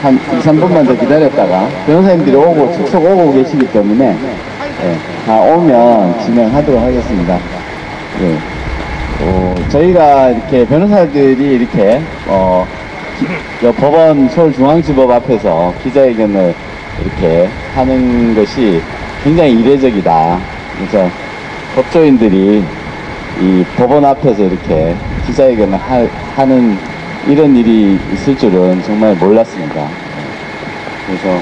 한 2, 3분만 더 기다렸다가 변호사님들이 오고 축석 오고 계시기 때문에 예, 다 오면 진행하도록 하겠습니다. 예. 어, 저희가 이렇게 변호사들이 이렇게 어, 기- 저 법원 서울중앙지법 앞에서 기자회견을 이렇게 하는 것이 굉장히 이례적이다. 그래서 법조인들이 이 법원 앞에서 이렇게 기자회견을 하, 하는 이런 일이 있을 줄은 정말 몰랐습니다. 그래서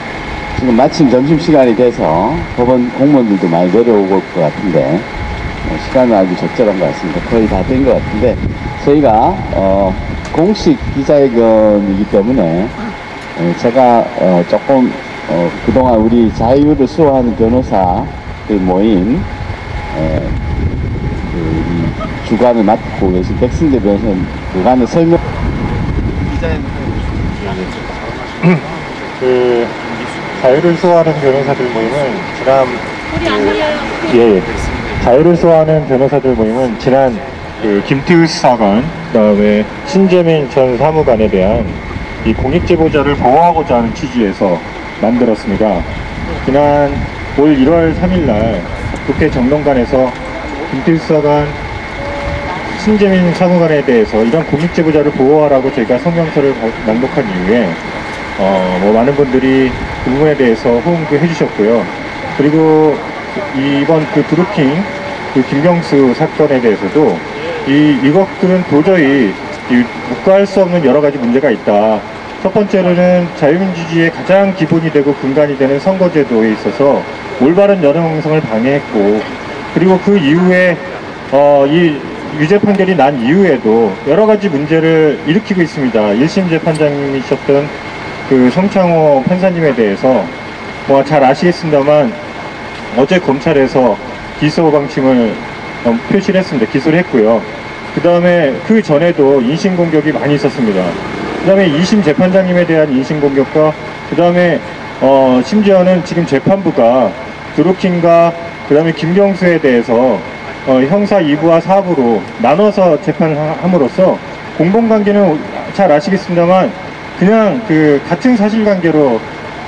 지금 마침 점심시간이 돼서 법원 공무원들도 많이 내려오고 올 것 같은데 어, 시간은 아주 적절한 것 같습니다. 거의 다 된 것 같은데 저희가 어, 공식 기자회견이기 때문에 어, 제가 어, 조금 어, 그동안 우리 자유를 수호하는 변호사들 모임 에, 그, 이 주관을 맡고 계신 백승재 변호사님 그간의 설명 그 자유를 수호하는 변호사들 모임은 지난 그, 예, 예. 자유를 수호하는 변호사들 모임은 지난 그 김태우스 사건 그다음에 신재민 전 사무관에 대한 이 공익 제보자를 보호하고자 하는 취지에서 만들었습니다. 지난 올 1월 3일날 국회 정론관에서 김태우스 사관 신재민 사무관에 대해서 이런 공익 제보자를 보호하라고 저희가 성명서를 낭독한 이후에 어, 뭐 많은 분들이 그 부분에 대해서 호응도 해주셨고요. 그리고 이번 그 드루킹 그 김경수 사건에 대해서도 이 이것들은 도저히 이 묵과할 수 없는 여러 가지 문제가 있다. 첫 번째로는 자유민주주의의 가장 기본이 되고 근간이 되는 선거제도에 있어서 올바른 여론 형성을 방해했고 그리고 그 이후에 어, 이 유죄 판결이 난 이후에도 여러 가지 문제를 일으키고 있습니다. 1심 재판장님이셨던 그 성창호 판사님에 대해서 뭐 잘 아시겠습니다만 어제 검찰에서 기소 방침을 어, 표시를 했습니다. 기소를 했고요. 그 다음에 그 전에도 인신공격이 많이 있었습니다. 그 다음에 2심 재판장님에 대한 인신공격과 그 다음에 어, 심지어는 지금 재판부가 드루킹과 그 다음에 김경수에 대해서 어, 형사 2부와 4부로 나눠서 재판을 하- 함으로써 공범관계는 잘 아시겠습니다만 그냥 그 같은 사실관계로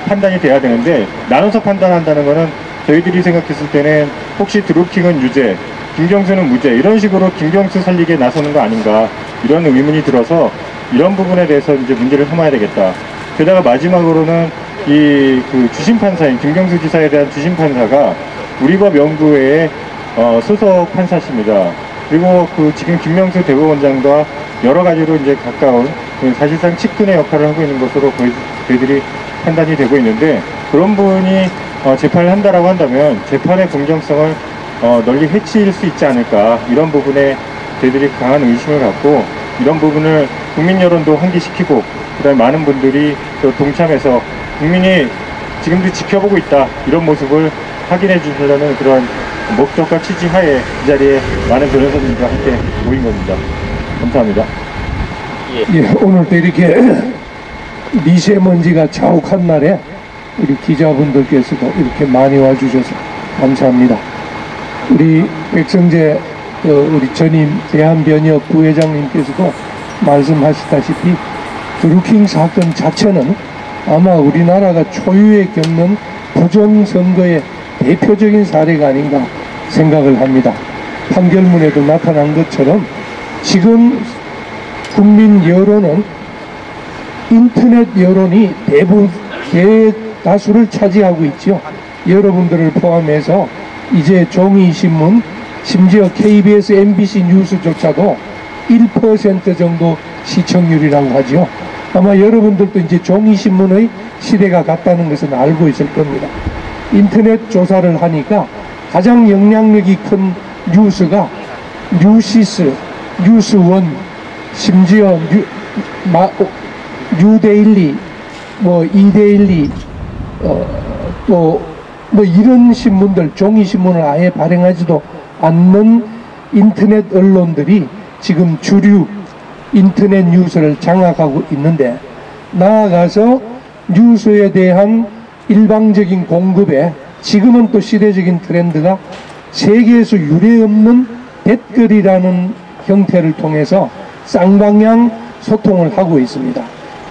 판단이 돼야 되는데 나눠서 판단한다는 거는 저희들이 생각했을 때는 혹시 드루킹은 유죄, 김경수는 무죄 이런 식으로 김경수 살리게 나서는 거 아닌가 이런 의문이 들어서 이런 부분에 대해서 이제 문제를 삼아야 되겠다. 게다가 마지막으로는 이 그 주심 판사인 김경수 지사에 대한 주심 판사가 우리 법 연구회의 어, 소속 판사십니다. 그리고 그 지금 김명수 대법원장과 여러 가지로 이제 가까운 그 사실상 측근의 역할을 하고 있는 것으로 저희들이 판단이 되고 있는데 그런 분이 어, 재판을 한다라고 한다면 재판의 공정성을 어, 널리 해칠 수 있지 않을까 이런 부분에 저희들이 강한 의심을 갖고 이런 부분을 국민 여론도 환기시키고 그다음에 많은 분들이 또 동참해서 국민이 지금도 지켜보고 있다 이런 모습을 확인해 주시려는 그런 목적과 취지 하에 이 자리에 많은 변호사님과 함께 모인 겁니다. 감사합니다. 예, 오늘도 이렇게 미세먼지가 자욱한 날에 우리 기자분들께서도 이렇게 많이 와주셔서 감사합니다. 우리 백성재 어, 우리 전임 대한변협 부회장님께서도 말씀하시다시피 드루킹 사건 자체는 아마 우리나라가 초유에 겪는 부정선거의 대표적인 사례가 아닌가 생각을 합니다. 판결문에도 나타난 것처럼 지금 국민 여론은 인터넷 여론이 대부분 대 다수를 차지하고 있죠. 여러분들을 포함해서 이제 종이신문 심지어 KBS, MBC 뉴스조차도 1% 정도 시청률이라고 하죠. 아마 여러분들도 이제 종이신문의 시대가 갔다는 것은 알고 있을 겁니다. 인터넷 조사를 하니까 가장 영향력이 큰 뉴스가 뉴시스, 뉴스원, 심지어 뉴, 마, 어, 뉴데일리, 뭐 이데일리, 어, 또뭐 이런 신문들, 종이 신문을 아예 발행하지도 않는 인터넷 언론들이 지금 주류 인터넷 뉴스를 장악하고 있는데 나아가서 뉴스에 대한 일방적인 공급에 지금은 또 시대적인 트렌드가 세계에서 유례없는 댓글이라는 형태를 통해서 쌍방향 소통을 하고 있습니다.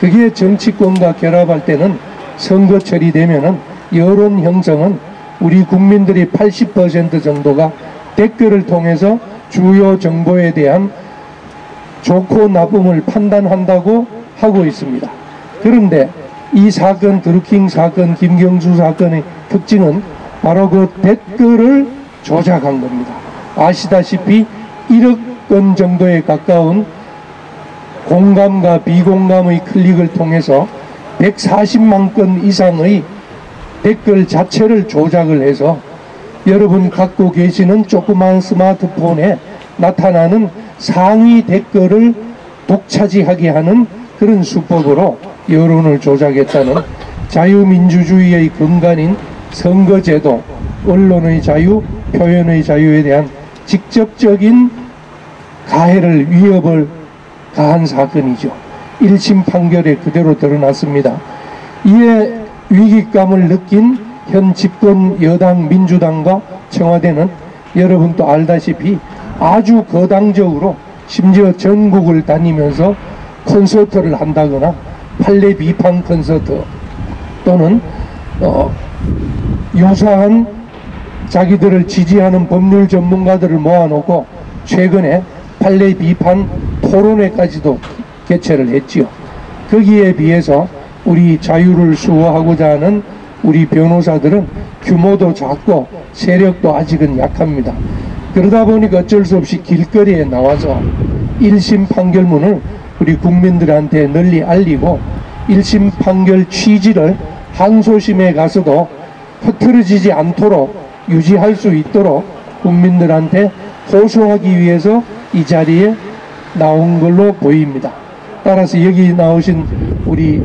그게 정치권과 결합할 때는 선거철이 되면은 여론 형성은 우리 국민들이 80% 정도가 댓글을 통해서 주요 정보에 대한 좋고 나쁨을 판단한다고 하고 있습니다. 그런데 이 사건, 드루킹 사건, 김경수 사건의 특징은 바로 그 댓글을 조작한 겁니다. 아시다시피 1억 건 정도에 가까운 공감과 비공감의 클릭을 통해서 140만 건 이상의 댓글 자체를 조작을 해서 여러분 갖고 계시는 조그만 스마트폰에 나타나는 상위 댓글을 독차지하게 하는 그런 수법으로 여론을 조작했다는 자유민주주의의 근간인 선거제도, 언론의 자유, 표현의 자유에 대한 직접적인 가해를 위협을 가한 사건이죠. 1심 판결에 그대로 드러났습니다. 이에 위기감을 느낀 현 집권 여당 민주당과 청와대는 여러분도 알다시피 아주 거당적으로 심지어 전국을 다니면서 콘서트를 한다거나 판례 비판 콘서트 또는 어, 유사한 자기들을 지지하는 법률 전문가들을 모아놓고 최근에 판례 비판 토론회까지도 개최를 했지요. 거기에 비해서 우리 자유를 수호하고자 하는 우리 변호사들은 규모도 작고 세력도 아직은 약합니다. 그러다 보니까 어쩔 수 없이 길거리에 나와서 1심 판결문을 우리 국민들한테 널리 알리고 1심 판결 취지를 항소심에 가서도 흐트러지지 않도록 유지할 수 있도록 국민들한테 호소하기 위해서 이 자리에 나온 걸로 보입니다. 따라서 여기 나오신 우리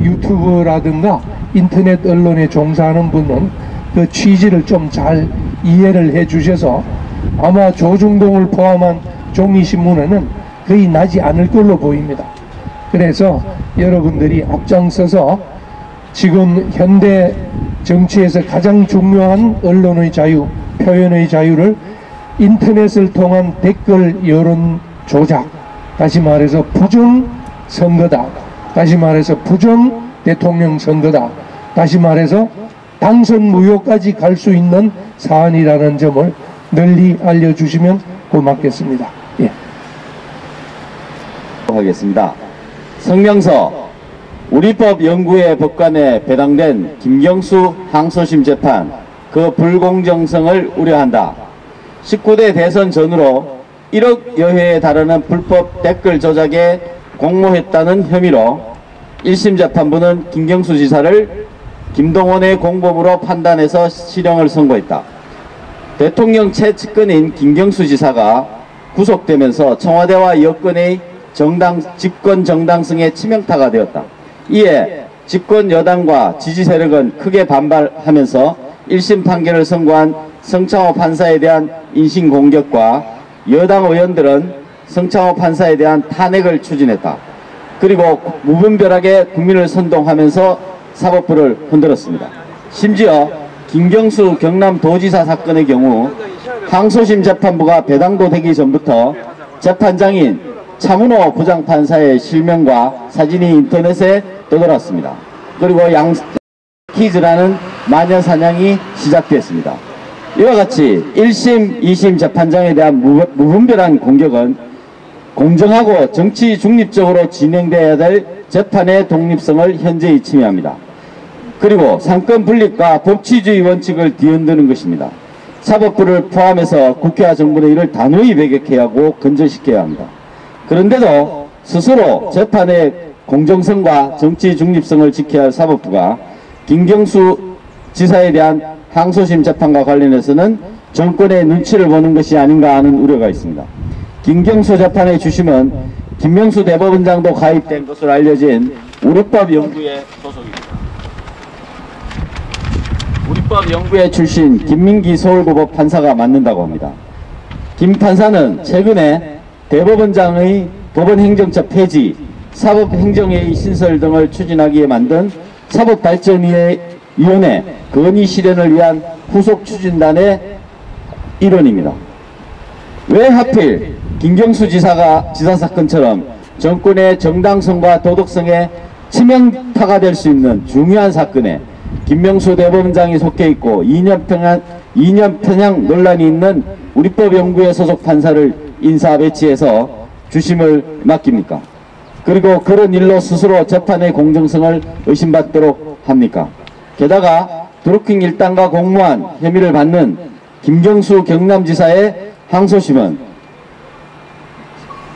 유튜브라든가 인터넷 언론에 종사하는 분은 그 취지를 좀 잘 이해를 해 주셔서 아마 조중동을 포함한 종이신문에는 거의 나지 않을 걸로 보입니다. 그래서 여러분들이 앞장서서 지금 현대 정치에서 가장 중요한 언론의 자유, 표현의 자유를 인터넷을 통한 댓글 여론 조작, 다시 말해서 부정 선거다. 다시 말해서 부정 대통령 선거다. 다시 말해서 당선 무효까지 갈 수 있는 사안이라는 점을 널리 알려주시면 고맙겠습니다. 예. 하겠습니다. 성명서 우리법 연구회 법관에 배당된 김경수 항소심 재판 그 불공정성을 우려한다. 19대 대선 전후로 1억 여회에 달하는 불법 댓글 조작에 공모했다는 혐의로 1심 재판부는 김경수 지사를 김동원의 공범으로 판단해서 실형을 선고했다. 대통령 최측근인 김경수 지사가 구속되면서 청와대와 여권의 정당, 집권 정당성에 치명타가 되었다. 이에 집권 여당과 지지 세력은 크게 반발하면서 1심 판결을 선고한 성창호 판사에 대한 인신공격과 여당 의원들은 성창호 판사에 대한 탄핵을 추진했다. 그리고 무분별하게 국민을 선동하면서 사법부를 흔들었습니다. 심지어 김경수 경남도지사 사건의 경우 항소심 재판부가 배당도 되기 전부터 재판장인 차문호 부장판사의 실명과 사진이 인터넷에 떠돌았습니다. 그리고 양 키즈라는 마녀 사냥이 시작됐습니다. 이와 같이 1심, 2심 재판장에 대한 무, 무분별한 공격은 공정하고 정치 중립적으로 진행돼야 될 재판의 독립성을 현재히 침해합니다. 그리고 상권 분립과 법치주의 원칙을 뒤흔드는 것입니다. 사법부를 포함해서 국회와 정부는 이를 단호히 배격해야 하고 근절시켜야 합니다. 그런데도 스스로 재판의 공정성과 정치 중립성을 지켜야 할 사법부가 김경수 지사에 대한 항소심 재판과 관련해서는 정권의 눈치를 보는 것이 아닌가 하는 우려가 있습니다. 김경수 재판의 주심은 김명수 대법원장도 가입된 것으로 알려진 우리법 연구회 소속입니다. 우리법 연구회 출신 김민기 서울고법 판사가 맡는다고 합니다. 김 판사는 최근에 대법원장의 법원 행정처 폐지, 사법행정회의 신설 등을 추진하기에 만든 사법발전위 원회 건의 실현을 위한 후속 추진단의 일원입니다. 왜 하필 김경수 지사가 지사 사건처럼 정권의 정당성과 도덕성에 치명타가 될 수 있는 중요한 사건에 김명수 대법원장이 속해 있고 2년 평양, 2년 편향 논란이 있는 우리법연구회 소속 판사를 인사 배치해서 주심을 맡깁니까? 그리고 그런 일로 스스로 재판의 공정성을 의심받도록 합니까? 게다가 드루킹 일당과 공무원 혐의를 받는 김경수 경남지사의 항소심은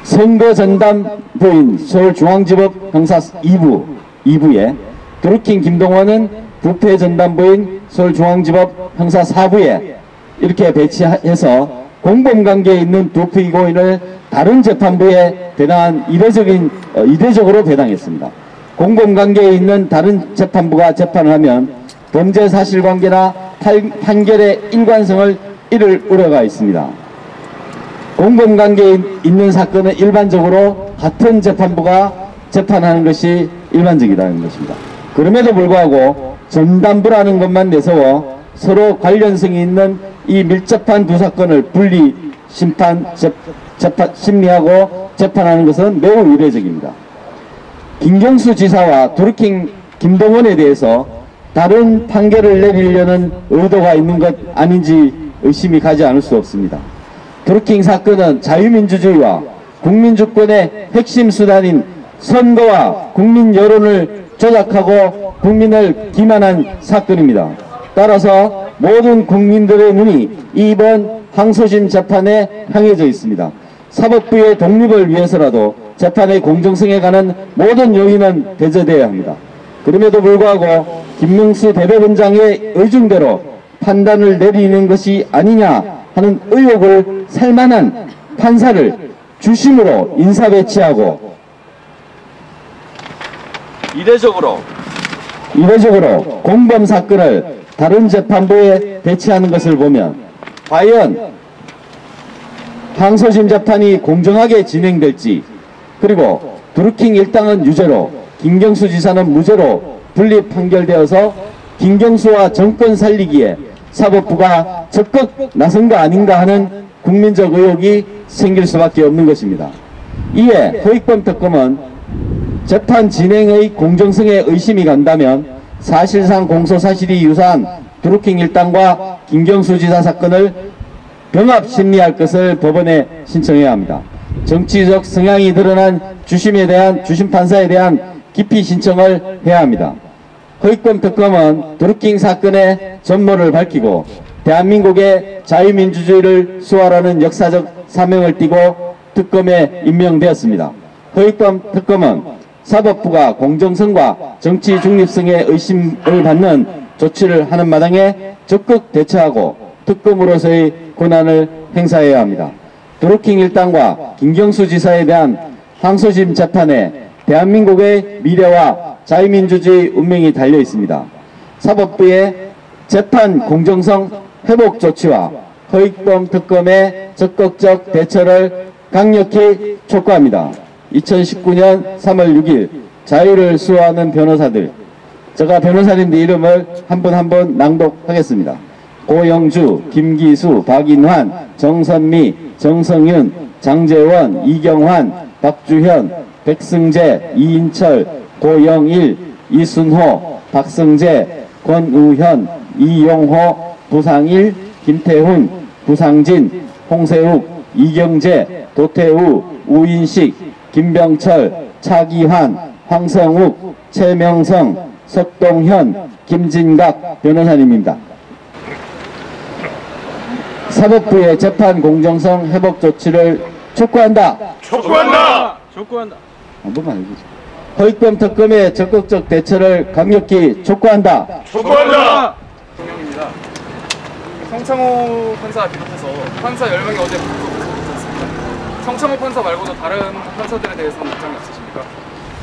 선거 전담부인 서울중앙지법 형사 2부, 2부에 드루킹 김동원은 부패 전담부인 서울중앙지법 형사 4부에 이렇게 배치해서 공범관계에 있는 두 피고인을 다른 재판부에 배당한 이례적인, 어, 이례적으로 배당했습니다. 공범관계에 있는 다른 재판부가 재판을 하면 범죄 사실관계나 판- 판결의 일관성을 잃을 우려가 있습니다. 공범관계에 있는 사건은 일반적으로 같은 재판부가 재판하는 것이 일반적이라는 것입니다. 그럼에도 불구하고 전담부라는 것만 내세워 서로 관련성이 있는 이 밀접한 두 사건을 분리 심판 재, 재판 심리하고 재판하는 것은 매우 이례적입니다. 김경수 지사와 드루킹 김동원에 대해서 다른 판결을 내리려는 의도가 있는 것 아닌지 의심이 가지 않을 수 없습니다. 드루킹 사건은 자유민주주의와 국민주권의 핵심 수단인 선거와 국민 여론을 조작하고 국민을 기만한 사건입니다. 따라서 모든 국민들의 눈이 이번 항소심 재판에 향해져 있습니다. 사법부의 독립을 위해서라도 재판의 공정성에 관한 모든 요인은 배제되어야 합니다. 그럼에도 불구하고 김명수 대법원장의 의중대로 판단을 내리는 것이 아니냐 하는 의혹을 살만한 판사를 주심으로 인사 배치하고 이례적으로 이례적으로 공범 사건을 다른 재판부에 배치하는 것을 보면 과연 항소심 재판이 공정하게 진행될지 그리고 드루킹 일당은 유죄로 김경수 지사는 무죄로 분리 판결되어서 김경수와 정권 살리기에 사법부가 적극 나선 거 아닌가 하는 국민적 의혹이 생길 수밖에 없는 것입니다. 이에 허익범 특검은 재판 진행의 공정성에 의심이 간다면 사실상 공소 사실이 유사한 드루킹 일당과 김경수 지사 사건을 병합 심리할 것을 법원에 신청해야 합니다. 정치적 성향이 드러난 주심에 대한 주심 판사에 대한 기피 신청을 해야 합니다. 허익범 특검은 드루킹 사건의 전모를 밝히고 대한민국의 자유민주주의를 수호하라는 역사적 사명을 띠고 특검에 임명되었습니다. 허익범 특검은 사법부가 공정성과 정치 중립성의 의심을 받는 조치를 하는 마당에 적극 대처하고 특검으로서의 권한을 행사해야 합니다. 드루킹 일당과 김경수 지사에 대한 항소심 재판에 대한민국의 미래와 자유민주주의 운명이 달려 있습니다. 사법부의 재판 공정성 회복 조치와 허익범 특검의 적극적 대처를 강력히 촉구합니다. 2019년 3월 6일 자유를 수호하는 변호사들 제가 변호사님들 이름을 한 분 한 분 낭독하겠습니다. 고영주, 김기수, 박인환, 정선미, 정성윤, 장재원, 이경환, 박주현, 백승재, 이인철, 고영일, 이순호, 박승재, 권우현, 이용호, 부상일, 김태훈, 부상진, 홍세욱, 이경재, 도태우, 우인식, 김병철, 차기환, 황성욱, 최명성, 석동현, 김진각 변호사님입니다. 사법부의 재판 공정성 회복 조치를 촉구한다. 촉구한다! 촉구한다! 한 번만 해주세요. 허익범 특검의 적극적 대처를 강력히 촉구한다. 촉구한다! 대통령입니다. 성창호 판사 비롯해서 판사 10명이 어제 불구속됐습니다. 성창호 판사 말고도 다른 판사들에 대해서는 입장이 없으십니까?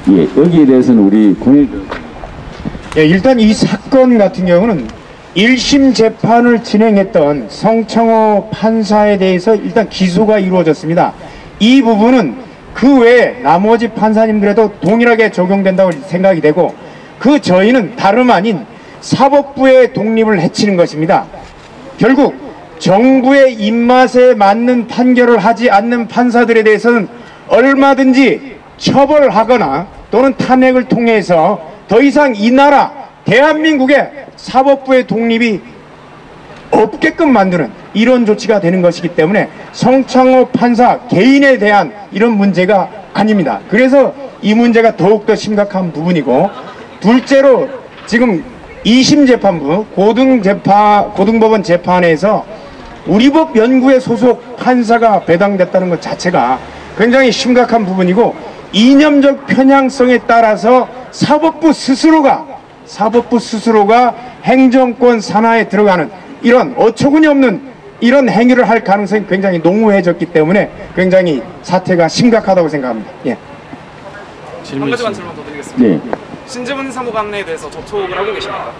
예, 여기에 대해서는 우리 공일 예, 일단 이 사건 같은 경우는 1심 재판을 진행했던 성창호 판사에 대해서 일단 기소가 이루어졌습니다. 이 부분은 그 외에 나머지 판사님들에도 동일하게 적용된다고 생각이 되고 그 저희는 다름 아닌 사법부의 독립을 해치는 것입니다. 결국 정부의 입맛에 맞는 판결을 하지 않는 판사들에 대해서는 얼마든지 처벌하거나 또는 탄핵을 통해서 더 이상 이 나라 대한민국의 사법부의 독립이 없게끔 만드는 이런 조치가 되는 것이기 때문에 성창호 판사 개인에 대한 이런 문제가 아닙니다. 그래서 이 문제가 더욱더 심각한 부분이고 둘째로 지금 2심 재판부 고등재판 고등법원 재판에서 우리법 연구회 소속 판사가 배당됐다는 것 자체가 굉장히 심각한 부분이고 이념적 편향성에 따라서 사법부 스스로가 사법부 스스로가 행정권 산하에 들어가는 이런 어처구니 없는 이런 행위를 할 가능성이 굉장히 농후해졌기 때문에 굉장히 사태가 심각하다고 생각합니다. 예. 한 가지만 질문 더 드리겠습니다. 네. 신재문 사무관에 대해서 접촉을 하고 계십니까?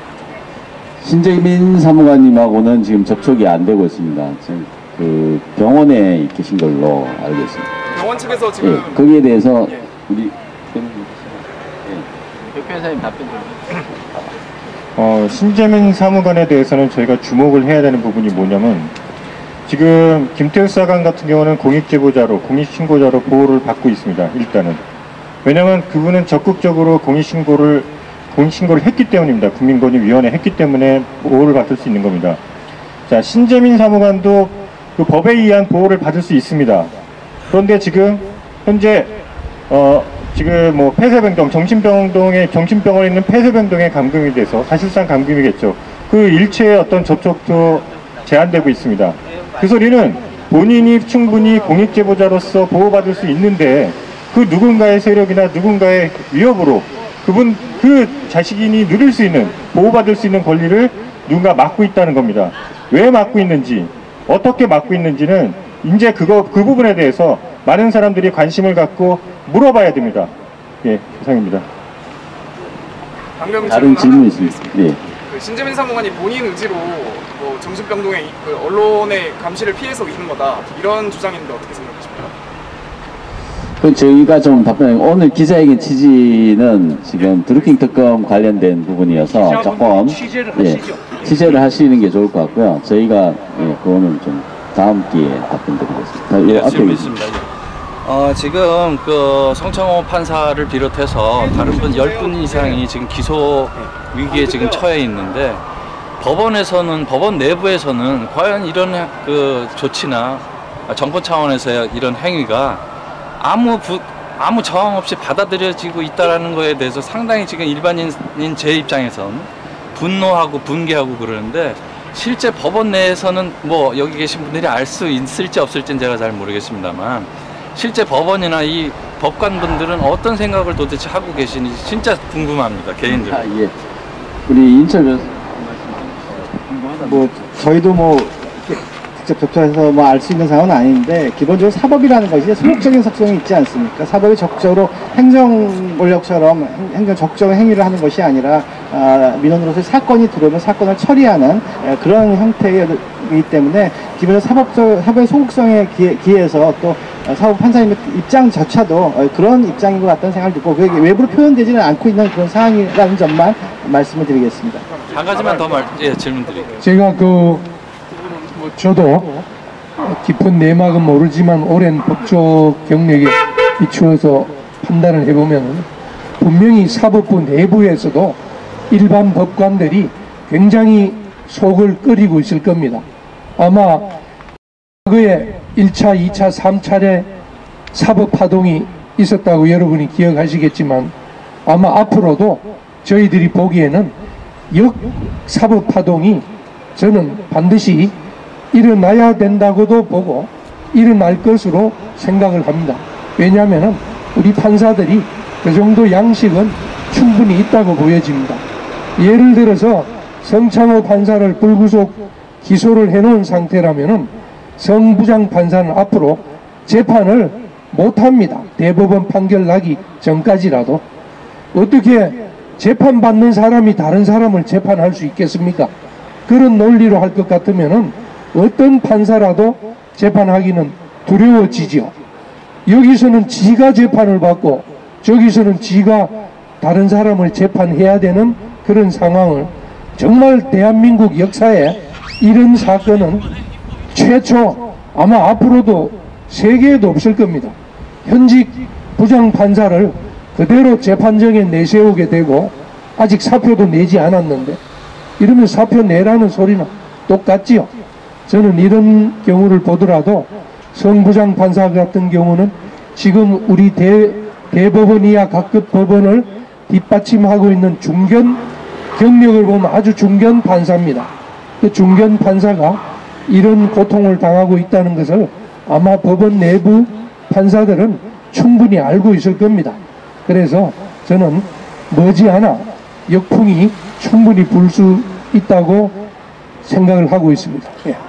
신재민 사무관님하고는 지금 접촉이 안 되고 있습니다. 지금 그 병원에 계신 걸로 알고 있습니다. 병원 측에서 예, 지금 거기에 대해서 예. 우리 예, 변호사님 답변 좀. 어, 신재민 사무관에 대해서는 저희가 주목을 해야 되는 부분이 뭐냐면 지금 김태우 사관 같은 경우는 공익제보자로 공익신고자로 보호를 받고 있습니다. 일단은 왜냐하면 그분은 적극적으로 공익신고를 공익신고를 했기 때문입니다. 국민권익위원회 했기 때문에 보호를 받을 수 있는 겁니다. 자 신재민 사무관도 그 법에 의한 보호를 받을 수 있습니다. 그런데 지금 현재 어 지금 뭐 폐쇄병동 정신병동에 정신병원에 있는 폐쇄병동에 감금이 돼서 사실상 감금이겠죠. 그 일체의 어떤 접촉도 제한되고 있습니다. 그 소리는 본인이 충분히 공익제보자로서 보호받을 수 있는데 그 누군가의 세력이나 누군가의 위협으로 그분 그 자식인이 누릴 수 있는 보호받을 수 있는 권리를 누군가 막고 있다는 겁니다. 왜 막고 있는지 어떻게 막고 있는지는 이제 그거 그 부분에 대해서 많은 사람들이 관심을 갖고 물어봐야 됩니다. 예, 이상입니다. 다른 질문 있습니다. 예. 그 신재민 사무관이 본인 의지로 뭐 정신병동의 이- 그 언론의 감시를 피해서 있는 거다 이런 주장인데 어떻게 생각하십니까? 그 저희가 좀 답변 오늘 기자회견 취지는 지금 드루킹 특검 관련된 부분이어서 조금 취재를 예, 하시죠. 취재를 하시는 게 좋을 것 같고요. 저희가 예, 그거는 좀 다음 기회에 답변드리겠습니다. 예, 네, 앞에 있습니다. 어, 지금 그 성창호 판사를 비롯해서 다른 분 10분 이상이 지금 기소 위기에 지금 처해 있는데 법원에서는 법원 내부에서는 과연 이런 해- 그 조치나 정권 차원에서의 이런 행위가 아무 부, 아무 저항 없이 받아들여지고 있다라는 거에 대해서 상당히 지금 일반인 제 입장에선 분노하고 분개하고 그러는데 실제 법원 내에서는 뭐 여기 계신 분들이 알 수 있을지 없을지는 제가 잘 모르겠습니다만 실제 법원이나 이 법관분들은 어떤 생각을 도대체 하고 계시는지 진짜 궁금합니다 개인적으로. 아, 예. 우리 인철 변뭐 저희도 뭐 직접 접촉해서 뭐 알 수 있는 상황은 아닌데 기본적으로 사법이라는 것이 소극적인 속성이 있지 않습니까? 사법이 적극적으로 행정 권력처럼 행- 행정 적정 행위를 하는 것이 아니라 아, 민원으로서 사건이 들어오면 사건을 처리하는 에, 그런 형태이기 때문에 기본적으로 사법적 사법의 소극성에 기해, 기해서 또 어, 사법 판사님의 입장조차도 어, 그런 입장인 것 같다는 생각을 듣고 그게 외부로 표현되지는 않고 있는 그런 상황이라는 점만 말씀을 드리겠습니다. 한 가지만 더 말, 예, 질문 드릴게요. 제가 그뭐 저도 깊은 내막은 모르지만 오랜 법조 경력에 비추어서 판단을 해보면 분명히 사법부 내부에서도 일반 법관들이 굉장히 속을 끓이고 있을 겁니다. 아마 과거에 1차, 2차, 3차례 사법 파동이 있었다고 여러분이 기억하시겠지만 아마 앞으로도 저희들이 보기에는 역 사법 파동이 저는 반드시 일어나야 된다고도 보고 일어날 것으로 생각을 합니다. 왜냐하면 우리 판사들이 그 정도 양식은 충분히 있다고 보여집니다. 예를 들어서 성창호 판사를 불구속 기소를 해놓은 상태라면은 성부장 판사는 앞으로 재판을 못합니다. 대법원 판결 나기 전까지라도 어떻게 재판받는 사람이 다른 사람을 재판할 수 있겠습니까? 그런 논리로 할 것 같으면은 어떤 판사라도 재판하기는 두려워지죠. 여기서는 지가 재판을 받고 저기서는 지가 다른 사람을 재판해야 되는 그런 상황을 정말 대한민국 역사에 이런 사건은 최초 아마 앞으로도 세계에도 없을 겁니다. 현직 부장판사를 그대로 재판정에 내세우게 되고 아직 사표도 내지 않았는데 이러면 사표 내라는 소리는 똑같지요. 저는 이런 경우를 보더라도 성부장 판사 같은 경우는 지금 우리 대, 대법원 이하 각급 법원을 뒷받침하고 있는 중견 경력을 보면 아주 중견 판사입니다. 그 중견 판사가 이런 고통을 당하고 있다는 것을 아마 법원 내부 판사들은 충분히 알고 있을 겁니다. 그래서 저는 머지않아 역풍이 충분히 불 수 있다고 생각을 하고 있습니다. 예.